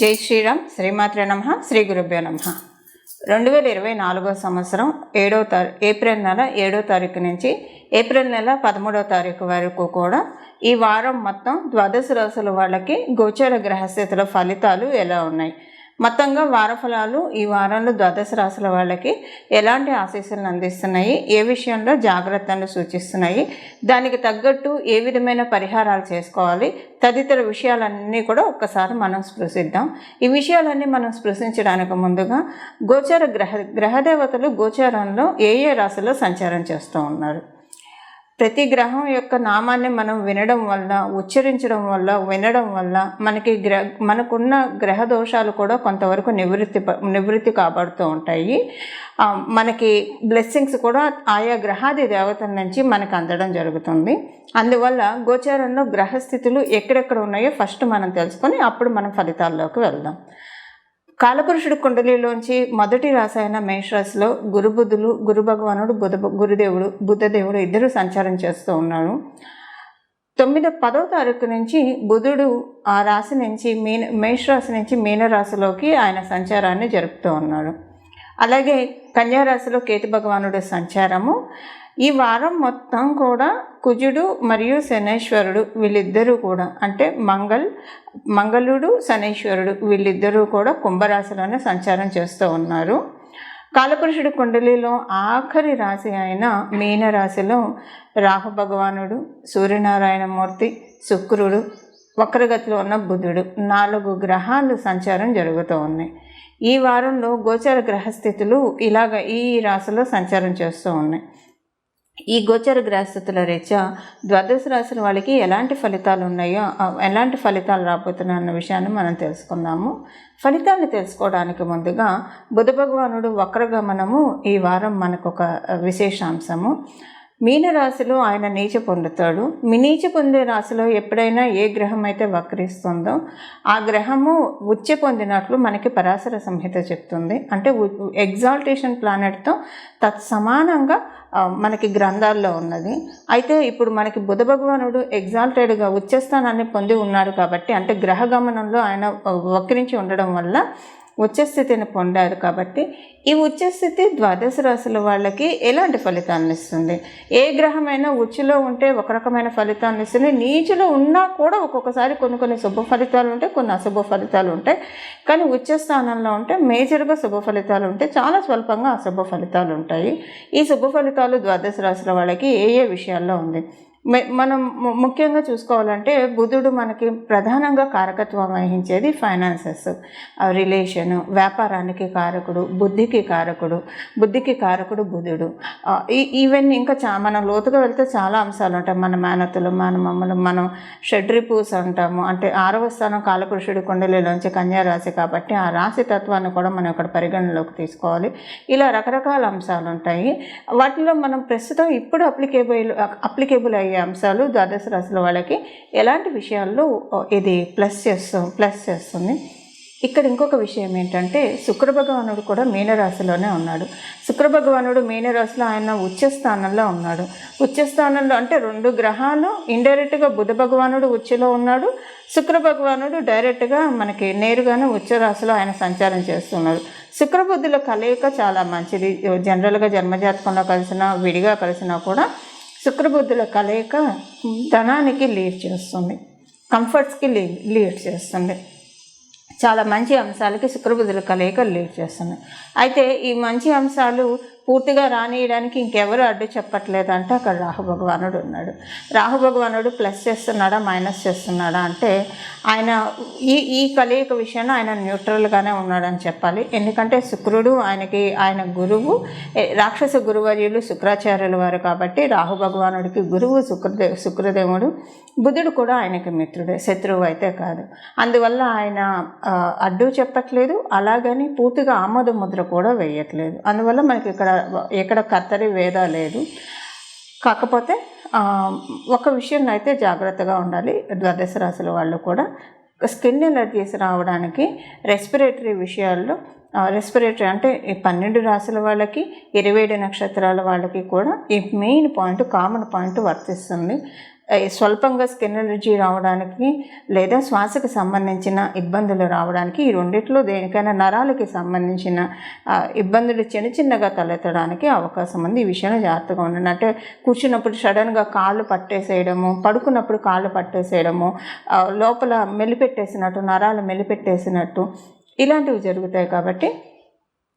జై శ్రీరామ్ శ్రీమాత్ర నమ శ్రీ గురుభ్యో నమ. రెండు వేల ఇరవై నాలుగో సంవత్సరం ఏడో తారీ ఏప్రిల్ నెల ఏడో తారీఖు నుంచి ఏప్రిల్ నెల పదమూడో తారీఖు వరకు కూడా ఈ వారం మొత్తం ద్వాదశ రాసుల వాళ్ళకి గోచర గ్రహస్థితుల ఫలితాలు ఎలా ఉన్నాయి? మొత్తంగా వార ఫలాలు ఈ వారంలో ద్వాదశ రాశుల వాళ్ళకి ఎలాంటి ఆశీస్సులను అందిస్తున్నాయి? ఏ విషయంలో జాగ్రత్తలు సూచిస్తున్నాయి? దానికి తగ్గట్టు ఏ విధమైన పరిహారాలు చేసుకోవాలి? తదితర విషయాలన్నీ కూడా ఒక్కసారి మనం స్పృశిద్దాం. ఈ విషయాలన్నీ మనం స్పృశించడానికి ముందుగా గోచర గ్రహ గ్రహదేవతలు గోచారంలో ఏ ఏ రాశిలో సంచారం చేస్తూ ఉన్నారు? ప్రతి గ్రహం యొక్క నామాన్ని మనం వినడం వల్ల ఉచ్చరించడం వల్ల వినడం వల్ల మనకి గ్ర మనకున్న గ్రహ దోషాలు కూడా కొంతవరకు నివృత్తి ప- నివృత్తి కాబడుతూ ఉంటాయి. మనకి బ్లెస్సింగ్స్ కూడా ఆయా గ్రహాది దేవతల నుంచి మనకు అందడం జరుగుతుంది. అందువల్ల గోచారంలో గ్రహస్థితులు ఎక్కడెక్కడ ఉన్నాయో ఫస్ట్ మనం తెలుసుకొని అప్పుడు మనం ఫలితాల్లోకి వెళ్దాం. కాలపురుషుడు కుండలిలోంచి మొదటి రాసాయన మేషరాశిలో గురుబుద్ధులు గురు భగవానుడు బుధ గురుదేవుడు బుద్ధదేవుడు ఇద్దరు సంచారం చేస్తూ ఉన్నారు. తొమ్మిదో పదో తారీఖు నుంచి బుధుడు ఆ రాశి నుంచి మీన మేషరాశి నుంచి మీనరాశిలోకి ఆయన సంచారాన్ని జరుపుతూ ఉన్నాడు అలాగే కన్యారాశిలో కేతు భగవానుడు సంచారము. ఈ వారం మొత్తం కూడా కుజుడు మరియు శనేశ్వరుడు వీళ్ళిద్దరూ కూడా అంటే మంగళ్ మంగళుడు శనేశ్వరుడు వీళ్ళిద్దరూ కూడా కుంభరాశిలోనే సంచారం చేస్తూ ఉన్నారు. కాలపురుషుడు కుండలిలో ఆఖరి రాశి అయిన మీనరాశిలో రాహు భగవానుడు సూర్యనారాయణమూర్తి శుక్రుడు వక్రగతిలో ఉన్న బుధుడు నాలుగు గ్రహాలు సంచారం జరుగుతూ ఉన్నాయి. ఈ వారంలో గోచర గ్రహస్థితులు ఇలాగ ఈ రాశిలో సంచారం చేస్తూ ఉన్నాయి. ఈ గోచర గ్రహస్థితుల రీత్యా ద్వాదశ రాశుల వాళ్ళకి ఎలాంటి ఫలితాలు ఉన్నాయో ఎలాంటి ఫలితాలు రాబోతున్నాయి అన్న విషయాన్ని మనం తెలుసుకుందాము. ఫలితాన్ని తెలుసుకోవడానికి ముందుగా బుధ భగవానుడు వక్రగమనము ఈ వారం మనకు ఒక విశేషాంశము. మీనరాశిలో ఆయన నీచ పొందుతాడు. మీ నీచ పొందే రాశిలో ఎప్పుడైనా ఏ గ్రహం అయితే వక్రిస్తుందో ఆ గ్రహము ఉచ్చ పొందినట్లు మనకి పరాశర సంహిత చెప్తుంది. అంటే ఎగ్జాల్టేషన్ ప్లానెట్తో తత్సమానంగా మనకి గ్రంథాల్లో ఉన్నది. అయితే ఇప్పుడు మనకి బుధ భగవానుడు ఎగ్జాల్టెడ్గా ఉచ్చస్థానాన్ని పొంది ఉన్నాడు కాబట్టి అంటే గ్రహ గమనంలో ఆయన వక్రించి ఉండడం వల్ల ఉచ్చస్థితిని పొందారు కాబట్టి ఈ ఉచ్చస్థితి ద్వాదశ రాశుల వాళ్ళకి ఎలాంటి ఫలితాలను ఇస్తుంది? ఏ గ్రహమైనా ఉచ్చులో ఉంటే ఒక రకమైన ఫలితాలను ఇస్తుంది. నీచులో ఉన్నా కూడా ఒక్కొక్కసారి కొన్ని కొన్ని శుభ ఫలితాలు ఉంటాయి కొన్ని అశుభ ఫలితాలు ఉంటాయి. కానీ ఉచ్చ స్థానంలో ఉంటే మేజర్గా శుభ ఫలితాలు ఉంటాయి చాలా స్వల్పంగా అశుభ ఫలితాలు ఉంటాయి. ఈ శుభ ఫలితాలు ద్వాదశ రాశుల వాళ్ళకి ఏ ఏ విషయాల్లో ఉంది? మనం ముఖ్యంగా చూసుకోవాలంటే బుధుడు మనకి ప్రధానంగా కారకత్వం వహించేది ఫైనాన్సెస్ రిలేషన్ వ్యాపారానికి కారకుడు బుద్ధికి కారకుడు బుద్ధికి కారకుడు బుధుడు. ఈ ఈవెన్ ఇంకా చా మనం లోతుగా వెళ్తే చాలా అంశాలు ఉంటాయి మన మేనతులు మన మమ్మల్ని మనం షడ్రిపూస్ అంటాము. అంటే ఆరవ స్థానం కాలపురుషుడి కుండలిలోంచి కన్యా రాశి కాబట్టి ఆ రాశి తత్వాన్ని కూడా మనం ఇక్కడ పరిగణలోకి తీసుకోవాలి. ఇలా రకరకాల అంశాలు ఉంటాయి వాటిలో మనం ప్రస్తుతం ఇప్పుడు అప్లికేబుల్ అప్లికేబుల్ అయ్యి అంశాలు ద్వాదశ రాశుల వాళ్ళకి ఎలాంటి విషయాల్లో ఇది ప్లస్ చేస్తూ ప్లస్ చేస్తుంది ఇక్కడ ఇంకొక విషయం ఏంటంటే శుక్ర భగవానుడు కూడా మీనరాశిలోనే ఉన్నాడు. శుక్ర భగవానుడు మీనరాశిలో ఆయన ఉచ్చస్థానంలో ఉన్నాడు. ఉచ్చస్థానంలో అంటే రెండు గ్రహాలు ఇండైరెక్ట్గా బుధ భగవానుడు ఉచ్చలో ఉన్నాడు. శుక్ర భగవానుడు డైరెక్ట్గా మనకి నేరుగానే ఉచ్చ రాశిలో ఆయన సంచారం చేస్తున్నాడు. శుక్రబుద్ధుల కలయిక చాలా మంచిది. జనరల్గా జన్మజాతకంలో కలిసినా విడిగా కలిసినా కూడా శుక్రబుద్ధుల కలయిక ధనానికి లీడ్ చేస్తుంది. కంఫర్ట్స్కి లీ లీడ్ చేస్తుంది. చాలా మంచి అంశాలకి శుక్రబుద్ధుల కలయిక లీడ్ చేస్తుంది. అయితే ఈ మంచి అంశాలు పూర్తిగా రానియడానికి ఇంకెవరు అడ్డు చెప్పట్లేదు అంటే అక్కడ రాహు భగవానుడు ఉన్నాడు. రాహు భగవానుడు ప్లస్ చేస్తున్నాడా మైనస్ చేస్తున్నాడా అంటే ఆయన ఈ ఈ కలయిక విషయంలో ఆయన న్యూట్రల్గానే ఉన్నాడని చెప్పాలి. ఎందుకంటే శుక్రుడు ఆయనకి ఆయన గురువు రాక్షస గురువర్యులు శుక్రాచార్యుల వారు కాబట్టి రాహు భగవానుడికి గురువు శుక్రదే శుక్రదేవుడు బుధుడు కూడా ఆయనకి మిత్రుడే శత్రువు అయితే కాదు. అందువల్ల ఆయన అడ్డు చెప్పట్లేదు. అలాగని పూర్తిగా ఆమోద ముద్ర కూడా వేయట్లేదు. అందువల్ల మనకి ఇక్కడ ఎక్కడ కత్తరి వేద లేదు. కాకపోతే ఒక విషయంలో అయితే జాగ్రత్తగా ఉండాలి. ద్వాదశ రాశుల వాళ్ళు కూడా స్కిన్ ఎలర్జీస్ రావడానికి రెస్పిరేటరీ విషయాల్లో రెస్పిరేటరీ అంటే ఈ పన్నెండు రాశుల వాళ్ళకి ఇరవై ఏడు నక్షత్రాల వాళ్ళకి కూడా ఈ మెయిన్ పాయింట్ కామన్ పాయింట్ వర్తిస్తుంది. స్వల్పంగా స్కిన్ ఎలర్జీ రావడానికి లేదా శ్వాసకు సంబంధించిన ఇబ్బందులు రావడానికి ఈ రెండిట్లో దేనికైనా నరాలకి సంబంధించిన ఇబ్బందులు చిన్న చిన్నగా తలెత్తడానికి అవకాశం ఉంది. ఈ విషయంలో జాగ్రత్తగా ఉండండి. అంటే కూర్చున్నప్పుడు సడన్గా కాళ్ళు పట్టేసేయడము పడుకున్నప్పుడు కాళ్ళు పట్టేసేయడము లోపల మెలిపెట్టేసినట్టు నరాలు మెలిపెట్టేసినట్టు ఇలాంటివి జరుగుతాయి కాబట్టి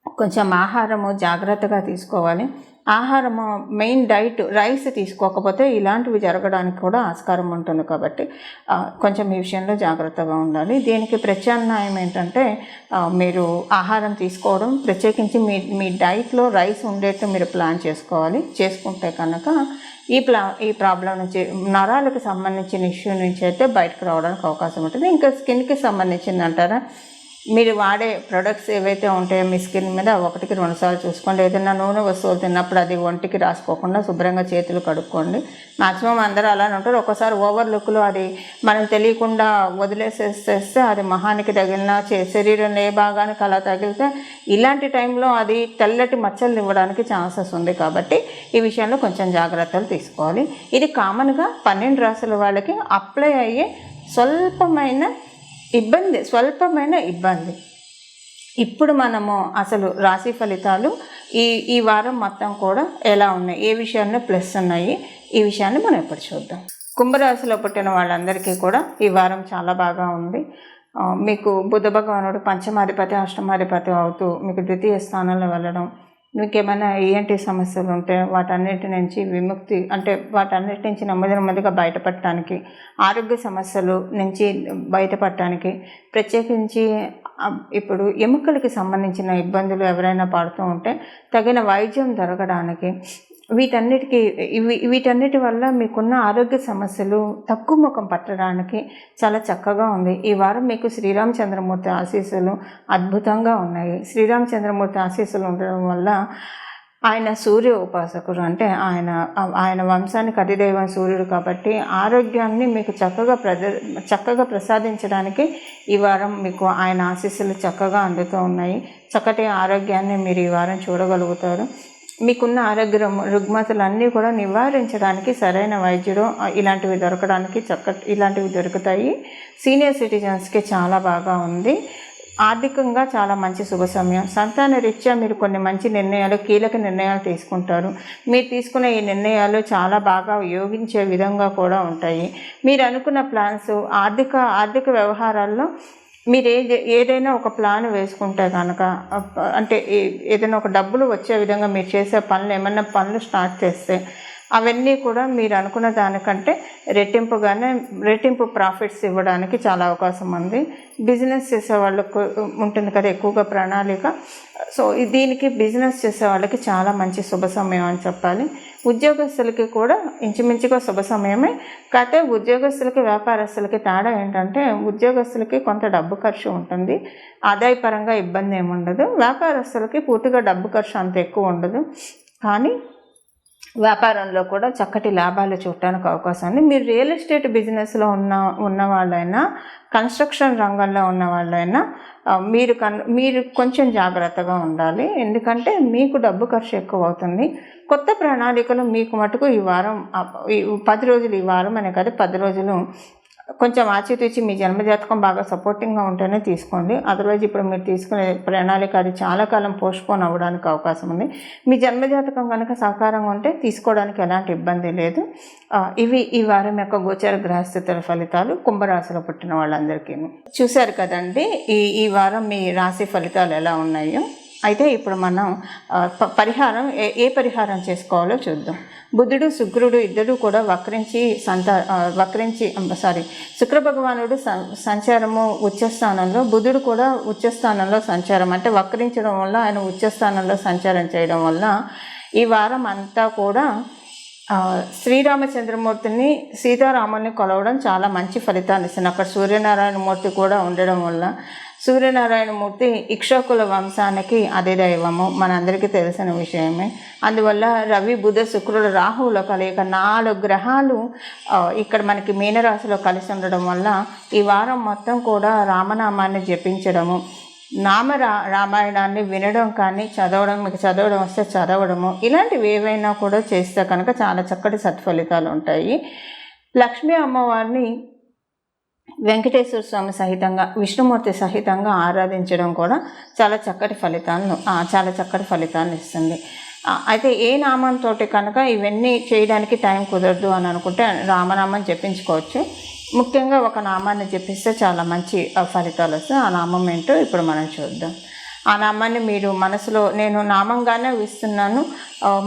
కొంచెం ఆహారము జాగ్రత్తగా తీసుకోవాలి. ఆహారము మెయిన్ డైట్ రైస్ తీసుకోకపోతే ఇలాంటివి జరగడానికి కూడా ఆస్కారం ఉంటుంది కాబట్టి కొంచెం ఈ విషయంలో జాగ్రత్తగా ఉండాలి. దీనికి ప్రత్యామ్నాయం ఏంటంటే మీరు ఆహారం తీసుకోవడం ప్రత్యేకించి మీ మీ డైట్లో రైస్ ఉండేట్టు మీరు ప్లాన్ చేసుకోవాలి. చేసుకుంటే కనుక ఈ ప్లా ఈ ప్రాబ్లం నుంచి నరాలకు సంబంధించిన ఇష్యూ నుంచి అయితే బయటకు రావడానికి అవకాశం ఉంటుంది. ఇంకా స్కిన్కి సంబంధించింది అంటారా మీరు వాడే ప్రొడక్ట్స్ ఏవైతే ఉంటాయో మీ స్కిన్ మీద ఒకటికి రెండు సార్లు చూసుకోండి. ఏదైనా నూనె వస్తువులు తిన్నప్పుడు అది ఒంటికి రాసుకోకుండా శుభ్రంగా చేతులు కడుక్కోండి. మాక్సిమం అందరూ అలానే ఉంటారు. ఒకసారి ఓవర్ లుక్లో అది మనం తెలియకుండా వదిలేసేసేస్తే అది మహానికి తగిలినా చే- శరీరం ఏ భాగానికి అలా తగిలితే ఇలాంటి టైంలో అది తెల్లటి మచ్చలు ఇవ్వడానికి ఛాన్సెస్ ఉంది కాబట్టి ఈ విషయంలో కొంచెం జాగ్రత్తలు తీసుకోవాలి. ఇది కామన్గా పన్నెండు రాసుల వాళ్ళకి అప్లై అయ్యే స్వల్పమైన ఇబ్బంది స్వల్పమైన ఇబ్బంది. ఇప్పుడు మనము అసలు రాశి ఫలితాలు ఈ ఈ వారం మొత్తం కూడా ఎలా ఉన్నాయి? ఏ విషయాల్లో ప్లస్ ఉన్నాయి? ఈ విషయాన్ని మనం ఇప్పుడు చూద్దాం. కుంభరాశిలో పుట్టిన వాళ్ళందరికీ కూడా ఈ వారం చాలా బాగా ఉంది. మీకు బుధ భగవానుడు పంచమాధిపతి అష్టమాధిపతి అవుతూ మీకు ద్వితీయ స్థానంలో వెళ్ళడం నీకేమైనా ఏంటి సమస్యలు ఉంటే వాటన్నిటి నుంచి విముక్తి అంటే వాటన్నిటి నుంచి నెమ్మది నెమ్మదిగా బయటపడటానికి ఆరోగ్య సమస్యలు నుంచి బయటపడటానికి ప్రత్యేకించి ఇప్పుడు ఎముకలకి సంబంధించిన ఇబ్బందులు ఎవరైనా పడుతూ ఉంటే తగిన వైద్యం దొరకడానికి వీటన్నిటికీ ఇవి వీటన్నిటి వల్ల మీకున్న ఆరోగ్య సమస్యలు తక్కువ ముఖం పట్టడానికి చాలా చక్కగా ఉంది. ఈ వారం మీకు శ్రీరామచంద్రమూర్తి ఆశీస్సులు అద్భుతంగా ఉన్నాయి. శ్రీరామచంద్రమూర్తి ఆశీస్సులు ఉండడం వల్ల ఆయన సూర్య ఉపాసకుడు అంటే ఆయన ఆయన వంశానికి అతిదైవం సూర్యుడు కాబట్టి ఆరోగ్యాన్ని మీకు చక్కగా ప్రద చక్కగా ప్రసాదించడానికి ఈ వారం మీకు ఆయన ఆశీస్సులు చక్కగా అందుతూ ఉన్నాయి. చక్కటి ఆరోగ్యాన్ని మీరు ఈ వారం చూడగలుగుతారు. మీకున్న ఆరోగ్య రుగ్మ- రుగ్మతలన్నీ కూడా నివారించడానికి సరైన వైద్యుడు ఇలాంటివి దొరకడానికి చక్క ఇలాంటివి దొరుకుతాయి. సీనియర్ సిటిజన్స్కి చాలా బాగా ఉంది. ఆర్థికంగా చాలా మంచి శుభ సమయం. సంతాన రీత్యా మీరు కొన్ని మంచి నిర్ణయాలు కీలక నిర్ణయాలు తీసుకుంటారు. మీరు తీసుకునే ఈ నిర్ణయాలు చాలా బాగా యోగించే విధంగా కూడా ఉంటాయి. మీరు అనుకున్న ప్లాన్స్ ఆర్థిక ఆర్థిక వ్యవహారాల్లో మీరు ఏ ఏదైనా ఒక ప్లాన్ వేసుకుంటే కనుక అంటే ఏ- ఏదైనా ఒక డబ్బులు వచ్చే విధంగా మీరు చేసే పనులు ఏమన్నా పనులు స్టార్ట్ చేస్తే అవన్నీ కూడా మీరు అనుకున్న దానికంటే రెట్టింపుగానే రెట్టింపు ప్రాఫిట్స్ ఇవ్వడానికి చాలా అవకాశం ఉంది. బిజినెస్ చేసే వాళ్ళకు ఉంటుంది కదా ఎక్కువగా ప్రణాళిక. సో దీనికి బిజినెస్ చేసే వాళ్ళకి చాలా మంచి శుభ సమయం అని చెప్పాలి. ఉద్యోగస్తులకి కూడా ఇంచుమించుగా శుభ సమయమే. కాకపోతే ఉద్యోగస్తులకి వ్యాపారస్తులకి తేడా ఏంటంటే ఉద్యోగస్తులకి కొంత డబ్బు ఖర్చు ఉంటుంది. ఆదాయపరంగా ఇబ్బంది ఏమి ఉండదు వ్యాపారస్తులకి పూర్తిగా డబ్బు ఖర్చు అంత ఎక్కువ ఉండదు. కానీ వ్యాపారంలో కూడా చక్కటి లాభాలు చూడటానికి అవకాశం మీరు రియల్ ఎస్టేట్ బిజినెస్లో ఉన్న ఉన్న వాళ్ళైనా కన్స్ట్రక్షన్ రంగంలో ఉన్న వాళ్ళైనా మీరు కన్ మీరు కొంచెం జాగ్రత్తగా ఉండాలి. ఎందుకంటే మీకు డబ్బు ఖర్చు ఎక్కువ అవుతుంది కొత్త ప్రణాళికలు మీకు మటుకు ఈ వారం ఈ పది రోజులు ఈ వారం అనే కాదు పది రోజులు కొంచెం ఆచితూచి మీ జన్మజాతకం బాగా సపోర్టింగ్గా ఉంటేనే తీసుకోండి. అదర్వైజ్ ఇప్పుడు మీరు తీసుకునే ప్రణాళిక అది చాలా కాలం పోస్ట్పోన్ అవ్వడానికి అవకాశం ఉంది. మీ జన్మజాతకం కనుక సహకారంగా ఉంటే తీసుకోవడానికి ఎలాంటి ఇబ్బంది లేదు. ఇవి ఈ వారం యొక్క గోచర గ్రహస్థితుల ఫలితాలు. కుంభరాశిలో పుట్టిన వాళ్ళందరికీ. చూశారు కదండి ఈ ఈ వారం మీ రాశి ఫలితాలు ఎలా ఉన్నాయో? అయితే ఇప్పుడు మనం పరిహారం ఏ ఏ పరిహారం చేసుకోవాలో చూద్దాం. బుద్ధుడు శుక్రుడు ఇద్దరు కూడా వక్రించి సంత వక్రించి సారీ శుక్ర భగవానుడు స సంచారము ఉచ్చస్థానంలో బుధుడు కూడా ఉచ్చస్థానంలో సంచారం. అంటే వక్రించడం వల్ల ఆయన ఉచ్చస్థానంలో సంచారం చేయడం వల్ల ఈ వారం అంతా కూడా శ్రీరామచంద్రమూర్తిని సీతారాముల్ని కొలవడం చాలా మంచి ఫలితాన్ని ఇస్తుంది. అక్కడ సూర్యనారాయణ మూర్తి కూడా ఉండడం వల్ల సూర్యనారాయణమూర్తి ఇక్షోకుల వంశానికి అదే దైవము. మనందరికీ తెలిసిన విషయమే. అందువల్ల రవి బుధ శుక్రుడు రాహువుల కలయిక నాలుగు గ్రహాలు ఇక్కడ మనకి మీనరాశిలో కలిసి ఉండడం వల్ల ఈ వారం మొత్తం కూడా రామనామాన్ని జపించడము. నామ రా రామాయణాన్ని వినడం కానీ చదవడం మీకు చదవడం వస్తే చదవడము. ఇలాంటివి ఏవైనా కూడా చేస్తే కనుక చాలా చక్కటి సత్ఫలితాలు ఉంటాయి. లక్ష్మీ అమ్మవారిని వెంకటేశ్వర స్వామి సహితంగా విష్ణుమూర్తి సహితంగా ఆరాధించడం కూడా చాలా చక్కటి ఫలితాలను చాలా చక్కటి ఫలితాలను ఇస్తుంది. అయితే ఏ నామంతో కనుక ఇవన్నీ చేయడానికి టైం కుదరదు అని అనుకుంటే రామనామం జపించుకోవచ్చు. ముఖ్యంగా ఒక నామాన్ని జపిస్తే చాలా మంచి ఫలితాలు వస్తాయి. ఆ నామం ఏంటో ఇప్పుడు మనం చూద్దాం. ఆ నామాన్ని మీరు మనసులో నేను నామంగానే ఇస్తున్నాను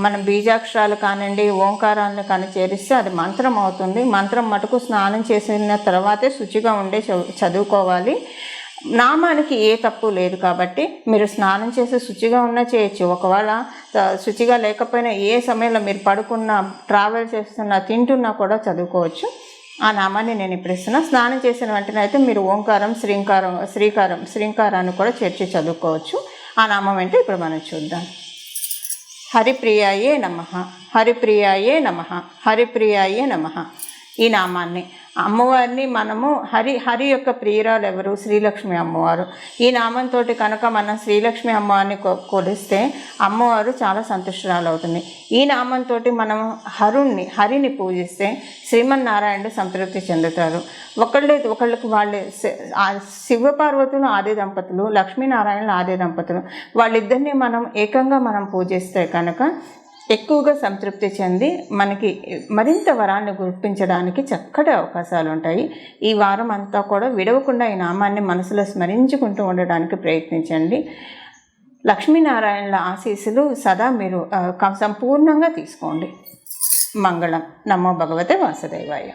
మనం బీజాక్షరాలు కానివ్వండి ఓంకారాలను కానీ చేరిస్తే అది మంత్రం అవుతుంది. మంత్రం మటుకు స్నానం చేసిన తర్వాతే శుచిగా ఉండే చదువుకోవాలి. నామానికి ఏ తప్పు లేదు కాబట్టి మీరు స్నానం చేసి శుచిగా ఉన్నా చేయొచ్చు. ఒకవేళ శుచిగా లేకపోయినా ఏ సమయంలో మీరు పడుకున్నా ట్రావెల్ చేస్తున్నా తింటున్నా కూడా చదువుకోవచ్చు. ఆ నామాన్ని నేను ఇప్పుడు ఇస్తున్నాను స్నానం చేసిన వెంటనే అయితే మీరు ఓంకారం శ్రీంకారం శ్రీకారం శ్రీంకారాన్ని కూడా చేర్చి చదువుకోవచ్చు. ఆ నామం ఏంటో ఇప్పుడు మనం చూద్దాం. హరిప్రియాయే నమ. హరిప్రియాయే నమ. హరిప్రియాయే నమ. ఈ నామాన్ని. అమ్మవారిని మనము హరి హరి యొక్క ప్రియురాలు ఎవరు శ్రీలక్ష్మి అమ్మవారు. ఈ నామంతో కనుక మనం శ్రీలక్ష్మి అమ్మవారిని కొ- కొలిస్తే అమ్మవారు చాలా సంతుష్టురాలు అవుతుంది ఈ నామంతో మనం హరుణ్ణి హరిని పూజిస్తే శ్రీమన్నారాయణుడు సంతృప్తి చెందుతారు. ఒకళ్ళే ఒకళ్ళకి వాళ్ళే శ- శివపార్వతులు ఆది దంపతులు లక్ష్మీనారాయణులు ఆది దంపతులు వాళ్ళిద్దరిని మనం ఏకంగా మనం పూజిస్తే కనుక ఎక్కువగా సంతృప్తి చెంది మనకి మరింత వరాన్ని గుర్తించడానికి చక్కటి అవకాశాలు ఉంటాయి. ఈ వారం అంతా కూడా విడవకుండా ఈ నామాన్ని మనసులో స్మరించుకుంటూ ఉండడానికి ప్రయత్నించండి. లక్ష్మీనారాయణల ఆశీస్సులు సదా మీరు సంపూర్ణంగా తీసుకోండి. మంగళం. నమో భగవతే వాసుదేవాయ.